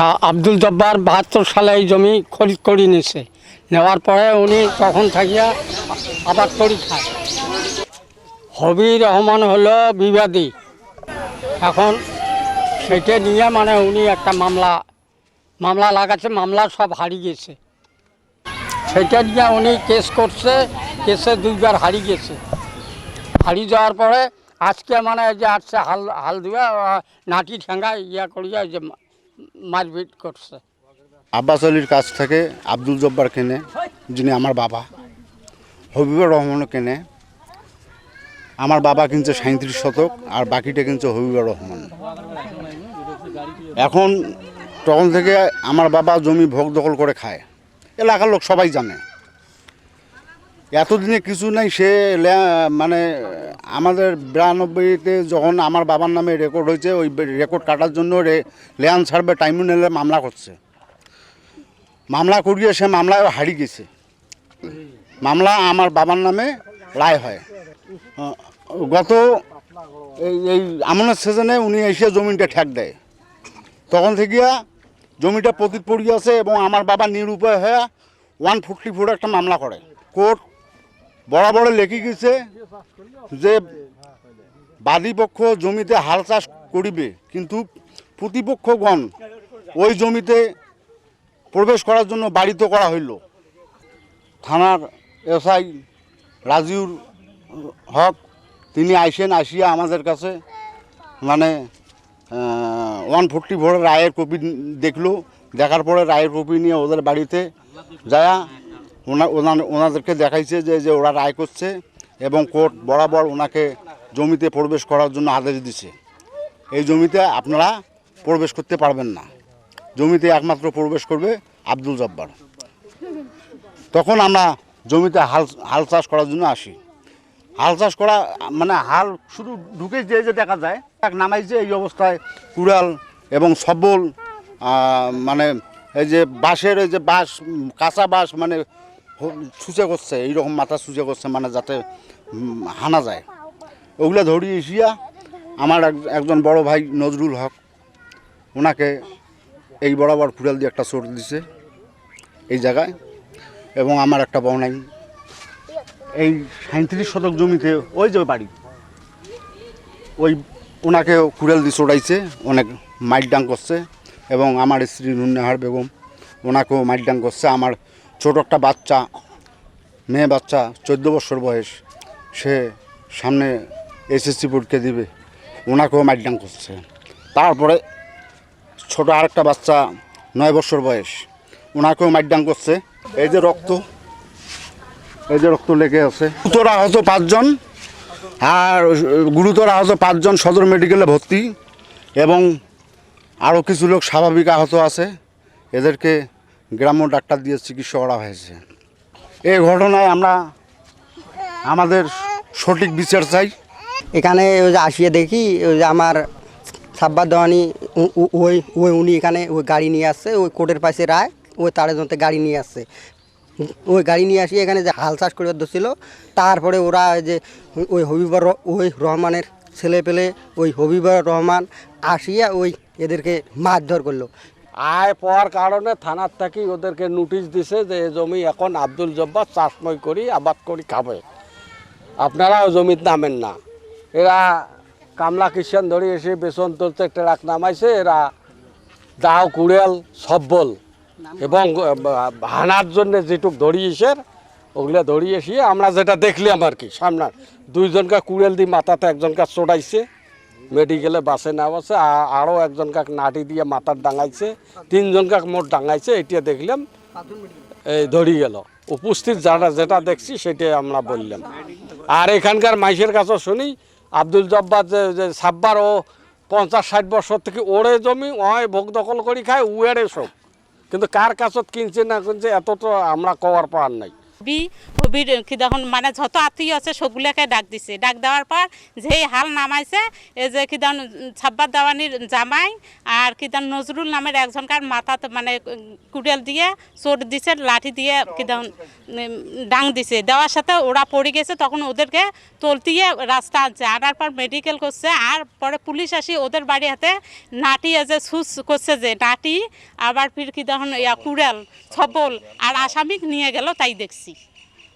হ্যাঁ, আব্দুল জব্বার বাহাত্তর সালে এই জমি খরিদ করে নিছে নেওয়ার পরে উনি তখন থাকিয়া আবাদ করি খায়। হবি রহমান হলো বিবাদী। এখন সেটা নিয়ে মানে উনি একটা মামলা মামলা লাগাচ্ছে মামলা সব হারিয়ে গেছে। সেটা নিয়ে উনি কেস করছে কেসে দুইবার হারিয়ে গেছে। হারিয়ে যাওয়ার পরে আজকে মানে যে আসছে হাল হাল দিয়ে নাটি ঠেঙ্গা ইয়া করিয়া যে মারপিট করছে। আব্বাস আলীর কাছ থেকে আব্দুল জব্বার কেনে, যিনি আমার বাবা, হবিবুর রহমানও কেনে। আমার বাবা কিনছে সাঁত্রিশ শতক আর বাকিটা কিনছে হবিবুর রহমান। এখন তখন থেকে আমার বাবা জমি ভোগ দখল করে খায়। এলাকার লোক সবাই জানে। এতদিনে কিছু নাই, সে মানে আমাদের বিরানব্বইতে যখন আমার বাবার নামে রেকর্ড হয়েছে, ওই রেকর্ড কাটার জন্য ল্যান্ড সার্ভে ট্রাইব্যুনালে মামলা করছে। মামলা করিয়ে সে মামলায় হারিয়ে গেছে। মামলা আমার বাবার নামে রায় হয়। গত এই আমনের সিজনে উনি এসে জমিটা ঠেক দেয়। তখন থেকে জমিটা পতিত পড়িয়ে আছে এবং আমার বাবা নিরুপায় হয়ে ওয়ান ফোরটি ফোর একটা মামলা করে। কোর্ট বরাবর লেখি গেছে যে বাদী পক্ষ জমিতে হাল চাষ করিবে, কিন্তু প্রতিপক্ষগণ ওই জমিতে প্রবেশ করার জন্য বাড়িতে করা হইল। থানার এসআই রাজিউর হক, তিনি আইসেন, আসিয়া আমাদের কাছে মানে ওয়ান ফোরটি ফোরের রায়ের কপি দেখল, দেখার পরে রায়ের কপি নিয়ে ওদের বাড়িতে যায়া ওনাদেরকে দেখাইছে যে যে ওরা রায় করছে এবং কোর্ট বরাবর ওনাকে জমিতে প্রবেশ করার জন্য আদেশ দিছে। এই জমিতে আপনারা প্রবেশ করতে পারবেন না। জমিতে একমাত্র প্রবেশ করবে আব্দুল জব্বার। তখন আমরা জমিতে হাল হাল চাষ করার জন্য আসি। হাল চাষ করা মানে হাল শুধু ঢুকে যে যে দেখা যায়, এক নামাইছে এই অবস্থায় কুড়াল এবং সবল মানে এই যে বাঁশের, এই যে বাঁশ, কাঁচা বাঁশ মানে ছুঁচে করছে, এইরকম মাথা ছুঁচে করছে মানে যাতে হানা যায়। ওগুলা ধরিয়ে এসিয়া, আমার এক- একজন বড় ভাই নজরুল হক ওনাকে এই বরাবর কুড়াল দিয়ে একটা চোট দিছে এই জায়গায়, এবং আমার একটা বনাই এই সাঁত্রিশ শতক জমিতে ওই যে বাড়ি, ওই ওনাকে কুড়াল দিয়ে চড়াইছে অনেক মাইট ডাং করছে, এবং আমার স্ত্রী নুন্নাহার বেগম ওনাকেও মাইট ডাং করছে, আমার ছোট একটা বাচ্চা, মেয়ে বাচ্চা, চোদ্দ বছর বয়স, সে সামনে এসএসসি পরীক্ষা দিবে। ওনাকেও মাইট ডাং করছে। তারপরে ছোট আরেকটা বাচ্চা, নয় বছর বয়স, ওনাকেও মাইডাং করছে। এই যে রক্ত, এই যে রক্ত লেগে আছে। গুরুতর আহত পাঁচজন, আর গুরুতর আহত পাঁচজন সদর মেডিকেলে ভর্তি, এবং আরও কিছু লোক স্বাভাবিক আহত আছে। এদেরকে গ্রাম্য ডাক্তার দিয়ে চিকিৎসা করা হয়েছে। এই ঘটনায় আমরা আমাদের সঠিক বিচার চাই। এখানে ওই যে আসিয়ে দেখি, ওই যে আমার সাব্বার দেওয়ানি ওই ওই উনি এখানে ওই গাড়ি নিয়ে আসছে, ওই কোর্টের পাশে রায়, ওই তারের জন্য গাড়ি নিয়ে আসছে। ওই গাড়ি নিয়ে আসি এখানে যে হাল চাষ করে ধরছিল তারপরে ওরা যে ওই হবিবর ওই রহমানের ছেলে পেলে ওই হবিবর রহমান আসিয়া ওই এদেরকে মারধর করল। আয় পাওয়ার কারণে থানার থেকে ওদেরকে নোটিশ দিছে যে জমি এখন আব্দুল জব্বার চাষময় করি, আবাদ করি, খাবে। আপনারাও জমিতে নামেন না। এরা কামলা কিষান ধরে এসে বেসন তুলতে ট্রাক নামাইছে, এরা দাও, কুড়েল, সব্বল এবং হানার জন্য যেটুক ধরিয়েছে ওগুলো ধরিয়ে এসে আমরা যেটা দেখলাম আর কি সামনে দুইজনকে কুড়েল দিয়ে মাথাতে একজনকে চড়াইছে। মেডিকেলে বাসে নেওয়াছে আরও একজনকে নাটি দিয়ে মাথার ডাঙাইছে, তিনজনকে মোট ডাঙাইছে এটা দেখলাম এই ধরি গেল। উপস্থিত যারা যেটা দেখছি সেটাই আমরা বললাম। আর এখানকার মাইসের কাছে শুনি, আব্দুল জব্বার যে সাব্বার ও পঞ্চাশ ষাট বছর থেকে ওড়ে জমি ওই ভোগ দখল করি খায়, উয়ারে সব। কিন্তু কার কাছত কিনছে না কিনছে, এত তো আমরা কওয়ার পাওয়ার নাই। হবি হবির কি দেখুন মানে যত আত্মীয় আছে সবগুলোকে ডাক দিছে। ডাক দেওয়ার পর যেই হাল নামাইছে এই যে কি দেখুন, ছাব্বার দেওয়ানির জামাই আর কি দেখুন, নজরুল নামের একজনকার মাথাতে মানে কুড়েল দিয়ে চোট দিছে, লাঠি দিয়ে কি দেখুন ডাং দিছে। দেওয়ার সাথে ওরা পড়ে গেছে, তখন ওদেরকে তলতিয়ে রাস্তা আনছে। আনার পর মেডিকেল করছে, আর পরে পুলিশ আসি ওদের বাড়ি হাতে নাটি যে সুস করছে যে, নাটি, আবার ফির কি ইয়া কুড়াল, ছবল, আর আসামিক নিয়ে গেল, তাই দেখছি।